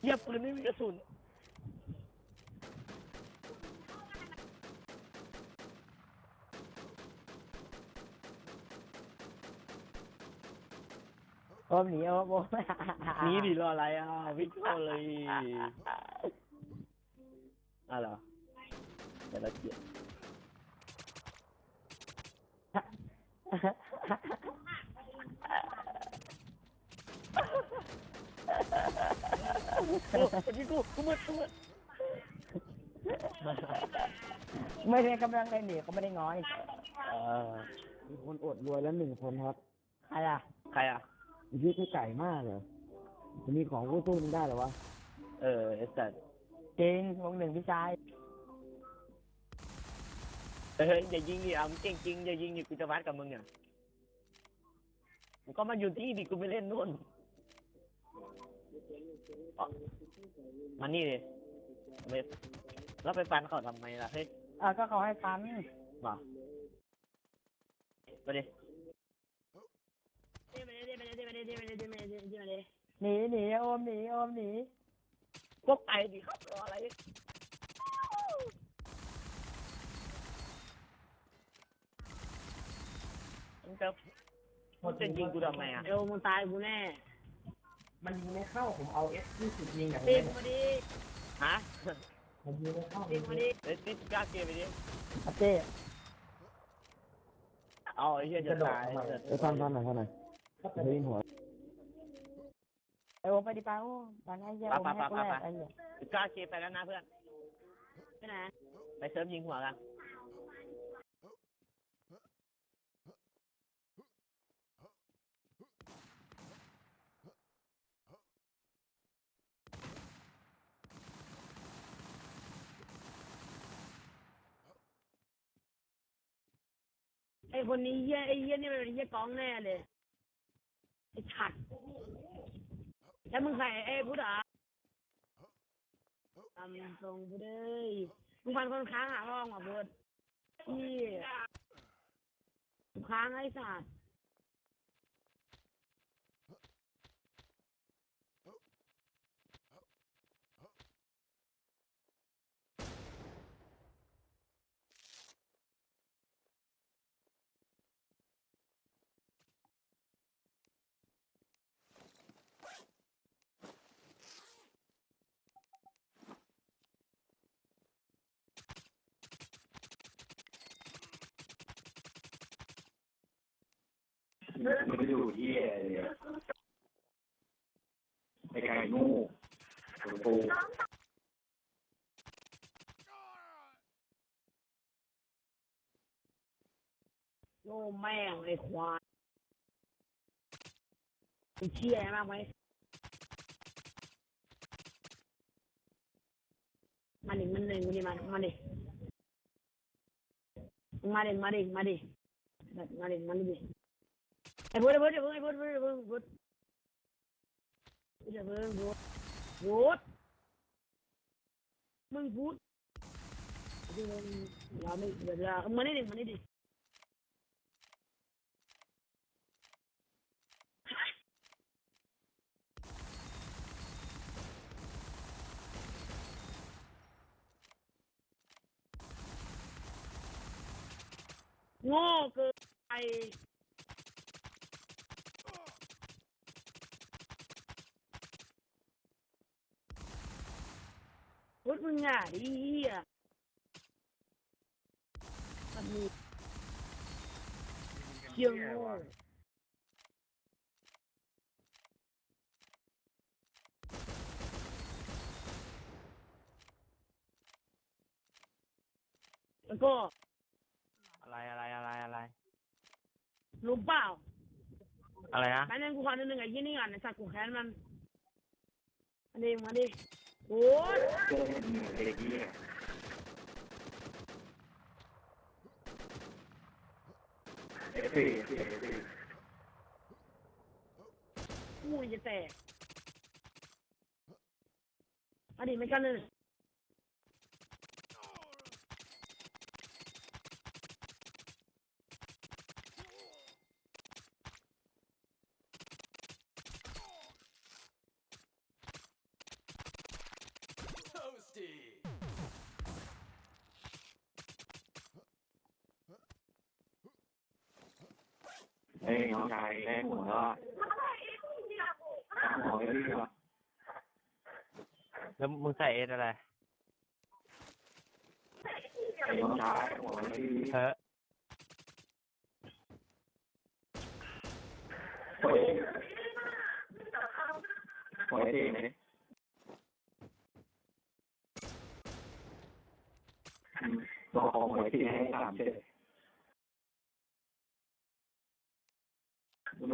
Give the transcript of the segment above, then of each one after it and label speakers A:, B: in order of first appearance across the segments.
A: เหี้ยปืนไม่มีกระสุน
B: โอมหนีโอมโอ
A: หนีดิรออะไรอะวิ่งเข้าเลยอะเหรอแต่ละเกียรติโอ้เกี้ กูกูมืดกูมืด
B: ไม่ได้กำลังเลยหนีเขาไม่ได้ง้อย
A: เออ
C: มีคนอดรวยแล้วหนึ่งคนครับ
B: ใครอะ
A: ใครอะ
C: ชีวิตที่ไก่มากเลยจะมีของกู้สู้มึงได้เหรอวะ
A: เออไอ้สัตว์
B: จริงวงหนึ่งพี่ชาย
A: เฮ้ยอย่ายิงดิอะมึงเก่งจริงอย่ายิงดิกูจะวัดกับมึงเนี่ยมึงก็มาอยู่ที่ดิกูไม่เล่นนู่น อ๋อมานี่ดิไม่แล้วไปฟันเขาทำไมล่ะเฮ้ย
B: เออก็เขาให้ฟัน
A: มาไปดิ
B: หนีหนีโอมหนีโอมหนี
A: พวกไก่ดิครับรออะไรมึงจะมึงจะยิงกูทำไมอะ
D: เอวมึงตายกูแน่
C: มันยิงไม่เข้าผมเอาเอสยี่สิบยิงอย่าง
D: ตี
C: นี้
D: กูมาดิ
A: ฮะ
C: ผมยิงไม่เข้า
D: ตีกูมาดิ
A: เฮ้ยติดกล้าเกมไปดิ
B: อาเต้
A: เอาไอ้เหี้ยจะตาย
C: เออฟันฟันหน่อยฟันหน่อยเฮ้ยหัว
B: ไอโอมไปดิป้าโอ้ตอนนี้เหี้ยโอมให้กูแรกไอ้เหี้ย
A: กล้าเกมไปแล้วนะเพื่อน
D: ไปไหน
A: ไปเซิร์ฟยิงหัวกัน
D: ไอ คนนี้เหี้ยไอ้เหี้ยนี่มันเป็นเหี้ยกองแน่เลยไอ้ฉัดแล้วมึงใส่ไอ้พุทธอะตำตรงพุทธเอ้ยมึงฟันคนค้างหาห้องอะพุทธที่ค้างไอ้สัตว์
E: มันก็ดู ที่เลยไอ้ไก่งูปู
D: โง่แม่งไอ้ควายไอ้เชี่ยมากไหมมาดิมันหนึ่งมาดิมามาดิมาดิมาดิมาดิมาดิมาดิมึงพุทธเดี๋ ยวไม่เดี๋ยวเดี๋ยวมานี่ดิมานี่ดิโง่เกินไปพุทธ งอะไอ้เหี้ยมันมีเชี่ยงโง่แล้วก็
A: อะไรอะไรอะไรอะไร
D: รู้เปล่า
A: อะไรนะ
D: แป๊บนึงกูขอนิดนึงไอ้ยี่นี่ก่อนไอ้สัตว์กูแค้นมันมาดิมาดิ โอ้ย
E: เจอเด็กที่เอฟซีเอฟซี
D: กูจะแตกมาดิไม่กันเลย
E: ฮ้ยน้องชายได้หัวแล้วอะหัวไม่ดีวะ
F: แล้วมึงใส่เอสอะไร
E: ไอ้น้องชายหัวไม่ดี
F: เฮ้ย
E: หัวเองหัวเองเลยบอกของหัวเองให้สามเจ็ด หลัง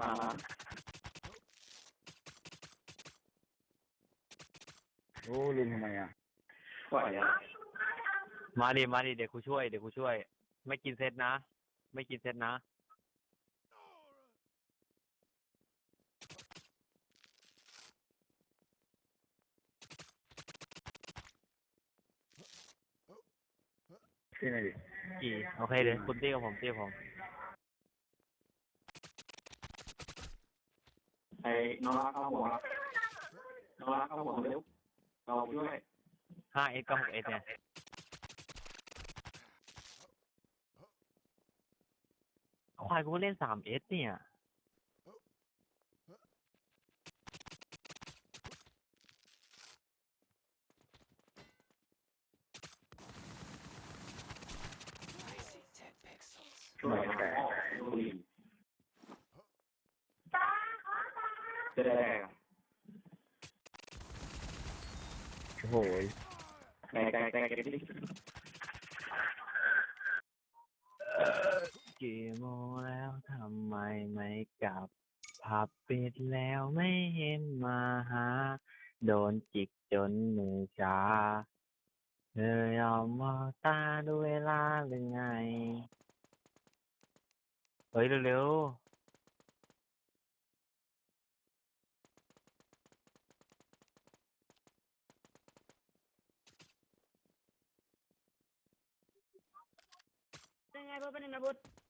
E: มา
G: โอ้ลืมทำไมอะ
E: ไหวอะ
F: มาดิมาดิเดี๋ยวกูช่วยเดี๋ยวกูช่วย ไม่กินเซตนะ ไม่กินเซตนะ
G: ที่ไหนดิ
F: กี่โอเคเดี๋ยวคุณตี้กับผมตี้กับผม
E: ไอ้น้องรักเอาหัวน้องรักเอาหัวเร็วเราช่วย
F: ห้าเอสกับหกเอสเนี่ย ควายกูก็เล่นสามเอสเนี่ย
E: ช่วยแต่ดูดีจะได้
G: โอ้โห
E: แตกแตกแตกดิ
F: กี่โมงแล้วทำไมไม่กลับ ผับปิดแล้วไม่เห็นมาหา โดนจิกจนมือชาเธอยอมมองตาดูเวลาหรือไง เฮ้ยเร็ว
D: ยังไงเบิร์ดเป็นยังไงบิร์ด
F: ๆ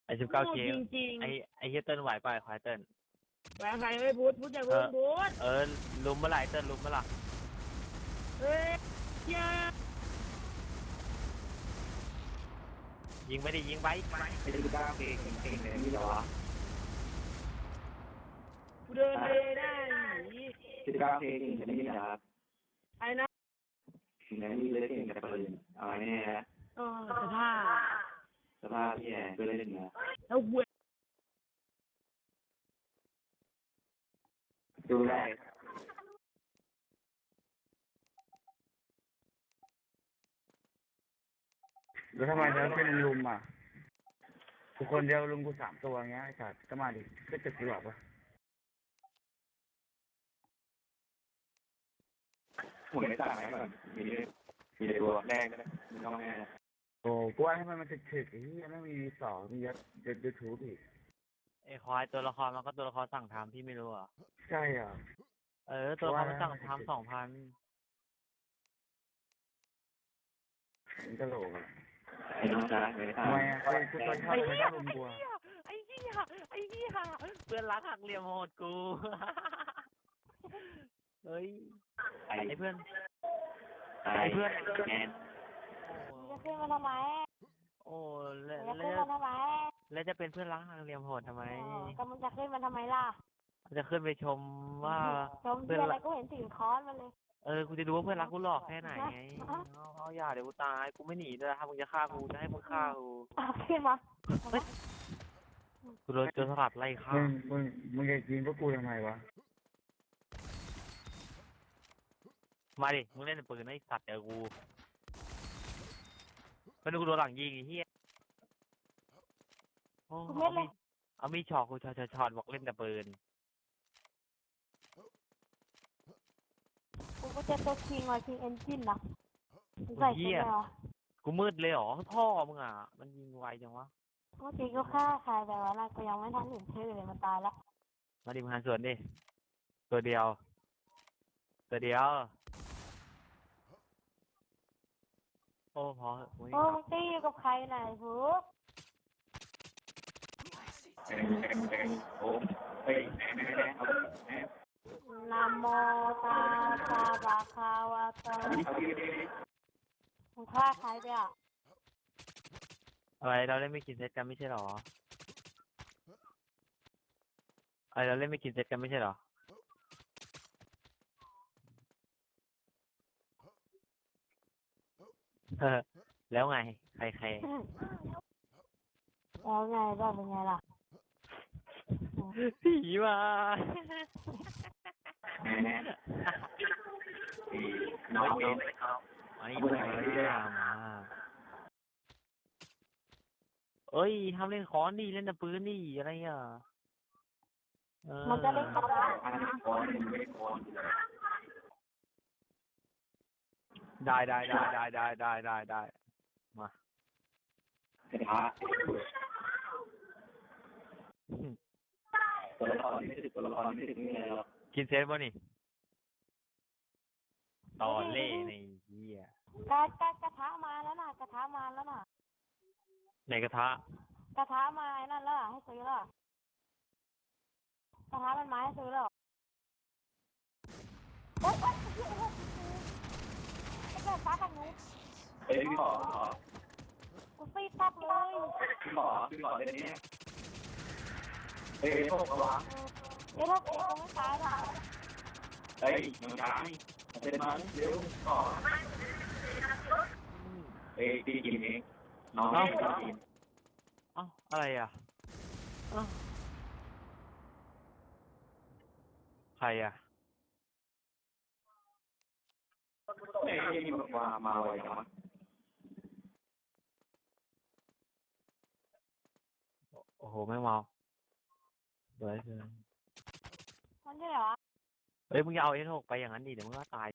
F: ไอ้ สิบเก้าเกม
D: จริง
F: ไอ้ไอ้เฮียเติ้ลไหวป่ะไอ้ควายเติ้ล
D: ๆแหวนใครเฮ้ยบูธบูธอย่าเบิร์ดบูธ
F: เออลุมเมื่อไหร่เติ้ลลุมเมื่อไหร่
D: เฮ้ยเจ้า
F: ยิงไม่ได้ยิงไป
E: ไอ้ที่ก้าวเก่งเก่งเลยนี่เหรอ
D: กูเดินไปได้หนี
E: ที่ก้าวเก่งเก่งนี่เหรอ
D: ไอ้นะ
E: ถึงแม้นี่เล่นเก่งแต่ปืนเอาไว้แน่ฮะ
D: เออสภาพ
E: สภาพที่แย่ก็เล่นเนี่ย
D: แล้วเว้ย
E: ดูได้
G: แล้วทำไมเธอเป็นลุมอะกูคนเดียวลุมกูสามตัวเงี้ยไอ้สัตว์ก็มาดิก็จะกูหรอกวะ
E: หมุนไม่ต่างไหมก่อนมีมีตัวแรกนะมีน้องแน่
G: โอ้กูว่าให้มันมันถึกถึกๆไอ้เหี้ยไม่มีสองมียัดยัดยัดถูกอีก
F: ไอ้ควายตัวละครมันก็ตัวละครสั่งทำพี่ไม่รู้เหรอะ
G: ใช่อะ
F: เออ ตัวละครมันสั่ง
G: ว่า
F: ทำสองพัน
G: มันตลกอะ
E: ไอ้น้องชายไม่ต่าง
G: ทำไมอะไอ้กูตัวชอบทำไมต้องลุมกูอะ
F: ไอ้เหี้ยไอ้เหี้ยเพื่อนรักหักเหลี่ยมโหดกู เฮ้ย
E: ไอ้
F: ไอ้เพื่อน
E: ไอ้
F: ไอ้เพื่อน
E: แอน
H: จะขึ้นมาทำไม
F: โอ้แล้ว
H: จะ
F: แล้
H: ขึ้น
F: ว
H: มาทำไม
F: แล้วจะเป็นเพื่อนรักหักเหลี่ยมโหดทำไม
H: อ๋อก็มึงจะขึ้นมาทำไมล่ะ
F: จะขึ้นไปชมว่า
H: ชมเพียอะไรก็เห็นถือค้อนมาเลย
F: เออกูจะดูว่าเพื่อนรักกูหลอกแค่ไหนไง
H: ฮะ
F: เอาเอาอย่าเดี๋ยวกูตายกูไม่หนีด้วยถ้ามึงจะฆ่ากูจะให้มึงฆ่ากู
H: อะขึ้นมา
F: กูโดนโจรสลัดไล่ฆ่า
G: มึงมึงมึงจะยิงพวกกูทำไมวะ
F: มาดิมึงเล่นปืนไอ้สัตว์เจอกูไม่ดูกูโดนหลังยิงไอ้เหี้ยโอ้
H: กูเม็
F: เอา
H: ดเล
F: มี
H: ย
F: เอามีดช็อตกูช็อตช็อตช็อตบอกเล่นแต่ปืน
H: กูก็จะตัวคิงว่ะคิงเอนจินนะมึงใส่ชุดเลยเหรอ
F: กูมืดเลยเหรอพ่อมึงอะ มันยิงไวจังวะ
H: เมื่อกี้ก็ฆ่าใครไปวะล่ะกูยังไม่ทันเห็นชื่อเลยมันตายแล้ว
F: มาดิมึงหันสวนดิ ตัวเดียว ตัวเดียว โอ้พอเหอะกูไม่
H: โอ้มึงตีอยู่กับใครไหนพุก
E: แดงแดงแดงโอ้เฮ้ยแดงแดงแดงเอาแดง
H: นะโมตัสสะภะคะวะโตา
E: เอาดิเอาดิ
H: มึงฆ่าใครไปอะ
F: อะไรเราเล่นไม่กินเซตกันไม่ใช่หรออะไรเราเล่นไม่กินเซตกันไม่ใช่หรอ เออ แล้วไง ใครใคร
H: แล้วไงก็เป็นไงล่ะ
F: ผีมา
E: แน่แน่อีน้องเองเขา
F: ไอ้มามาเอ้ยทำเล่นค้อนดิเล่นแต่ปืนดิอะไรอะเออ
H: มันจะเล่นกับเรา
E: อันนี้คน ไม่ได้คน
F: ได้ได้ได้ได้ได้ได้ได้ได้
E: กระทะตัวละครไม่ถึงตัวละครไม่ถึงนี่เลยหรอก
F: กินเซตบ่นี่ตอนเล่ในเหี้ย
H: กระกระกระทะมาแล้วน่ะกระทะมาแล้วน่ะ
F: ในกระทะ
H: กระทะมาไอ้นั่นแล้วให้ซื้อแล้วกระทะมันไม้ให้ซื้อแล้วโอ๊ยโอ๊ยโอ๊ยโอ๊ยไอ้แก่ฟ้ากับหนู
E: พี่ขอขอ
H: กูซีดตับเลย
E: พี่ขอพี่ขอเดี๋ยวนี้เฮ้ยพวกระวัง
H: เอ้ยถ้ากูคงไม่ตายหรอก
E: เฮ้ยน้องชายเดินมาเร็วขอเฮ้ยพี่กินเองน้องกิน
F: เอ้าอะไรอะเอ้าใครอะ
E: เฮ้ยนี่มามาไวจังวะ
F: โอ้โหไม่เมาสวยเกิน
H: มันใช่เหรอ
F: เฮ้ยมึงอย่าเอาเอสหกไปอย่างนั้นดิเดี๋ยวมึงก็ตาย